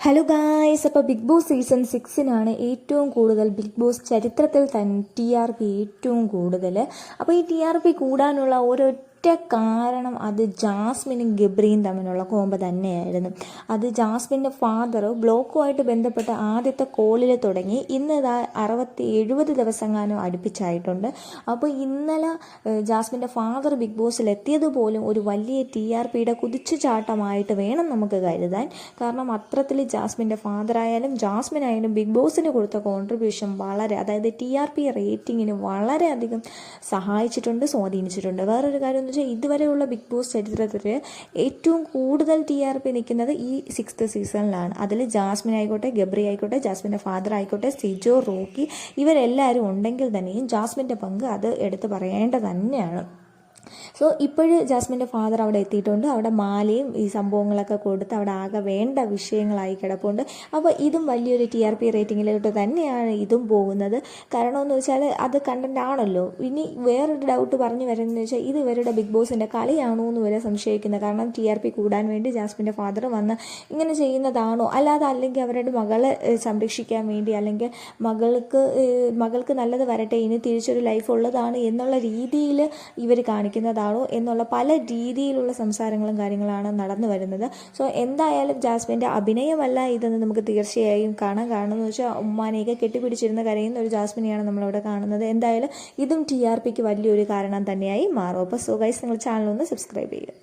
Hello guys അപ്പോൾ big boss season സിക്സിനാണ് ഏറ്റവും കൂടുതൽ ബിഗ് ബോസ് ചരിത്രത്തിൽ തന്നെ ടി ആർ പി ഏറ്റവും കൂടുതൽ അപ്പോൾ ഈ ടി ആർ പി കൂടാനുള്ള ഒരൊറ്റ കാരണം അത് ജാസ്മിനും ഗബ്രിയും തമ്മിലുള്ള കോമ്പ് തന്നെയായിരുന്നു. അത് ജാസ്മിന്റെ ഫാദർ ബ്ലോക്കുമായിട്ട് ബന്ധപ്പെട്ട ആദ്യത്തെ കോളിൽ തുടങ്ങി ഇന്ന് ഇതാ അറുപത്തി എഴുപത് ദിവസങ്ങാനും അടുപ്പിച്ചായിട്ടുണ്ട്. അപ്പോൾ ഇന്നലെ ജാസ്മിന്റെ ഫാദർ ബിഗ് ബോസിൽ എത്തിയത് പോലും ഒരു വലിയ ടി ആർ പിയുടെ കുതിച്ചുചാട്ടമായിട്ട് വേണം നമുക്ക് കരുതാൻ. കാരണം അത്രത്തിൽ ജാസ്മിന്റെ ഫാദർ ആയാലും ജാസ്മിൻ ആയാലും ബിഗ് ബോസിന് കൊടുത്ത കോൺട്രിബ്യൂഷൻ വളരെ അതായത് ടി ആർ പി റേറ്റിങ്ങിന് വളരെയധികം സഹായിച്ചിട്ടുണ്ട് സ്വാധീനിച്ചിട്ടുണ്ട്. വേറൊരു കാര്യം എന്ന് വെച്ചാൽ ഇതുവരെയുള്ള ബിഗ് ബോസ് ചരിത്രത്തിൽ ഏറ്റവും കൂടുതൽ ടി ആർ പി നിൽക്കുന്നത് ഈ സിക്സ്ത് സീസണിലാണ് അതിൽ ജാസ്മിൻ ആയിക്കോട്ടെ ഗബ്രി ആയിക്കോട്ടെ ജാസ്മിന്റെ ഫാദർ ആയിക്കോട്ടെ സിജോ റോക്കി ഇവരെല്ലാവരും ഉണ്ടെങ്കിൽ തന്നെയും ജാസ്മിന്റെ പങ്ക് അത് എടുത്ത് പറയേണ്ടത് തന്നെയാണ്. സോ ഇപ്പോഴും ജാസ്മിന്റെ ഫാദർ അവിടെ എത്തിയിട്ടുണ്ട്. അവിടെ മാലയും ഈ സംഭവങ്ങളൊക്കെ കൊടുത്ത് അവിടെ ആകെ വേണ്ട വിഷയങ്ങളായി കിടപ്പുണ്ട്. അപ്പോൾ ഇതും വലിയൊരു ടി ആർ പി റേറ്റിങ്ങിലോട്ട് തന്നെയാണ് ഇതും പോകുന്നത്. കാരണമെന്ന് വെച്ചാൽ അത് കണ്ടന്റ് ആണല്ലോ. ഇനി വേറൊരു ഡൗട്ട് പറഞ്ഞു വരുന്നതെന്ന് വെച്ചാൽ ഇത് ഇവരുടെ ബിഗ് ബോസിന്റെ കളിയാണോ എന്ന് വരെ സംശയിക്കുന്നത് കാരണം ടി ആർ പി കൂടാൻ വേണ്ടി ജാസ്മിന്റെ ഫാദർ വന്ന് ഇങ്ങനെ ചെയ്യുന്നതാണോ? അല്ലാതെ അല്ലെങ്കിൽ അവരുടെ മകളെ സംരക്ഷിക്കാൻ വേണ്ടി അല്ലെങ്കിൽ മകൾക്ക് മകൾക്ക് നല്ലത് വരട്ടെ ഇനി തിരിച്ചൊരു ലൈഫ് ഉള്ളതാണ് എന്നുള്ള രീതിയിൽ ഇവർ കാണിക്കുന്നതാണോ എന്നുള്ള പല രീതിയിലുള്ള സംസാരങ്ങളും കാര്യങ്ങളാണ് നടന്നു വരുന്നത്. സോ എന്തായാലും ജാസ്മിന്റെ അഭിനയമല്ല ഇതെന്ന് നമുക്ക് തീർച്ചയായും കാണാൻ കാരണം എന്ന് വെച്ചാൽ ഉമ്മാനെയൊക്കെ കെട്ടിപ്പിടിച്ചിരുന്ന കരയുന്ന ഒരു ജാസ്മിനെയാണ് നമ്മളവിടെ കാണുന്നത്. എന്തായാലും ഇതും ടി ആർ പിക്ക് വലിയൊരു കാരണം തന്നെയായി മാറും. അപ്പോൾ സോ ഗൈസ് നിങ്ങൾ ചാനൽ ഒന്ന് സബ്സ്ക്രൈബ് ചെയ്യുക.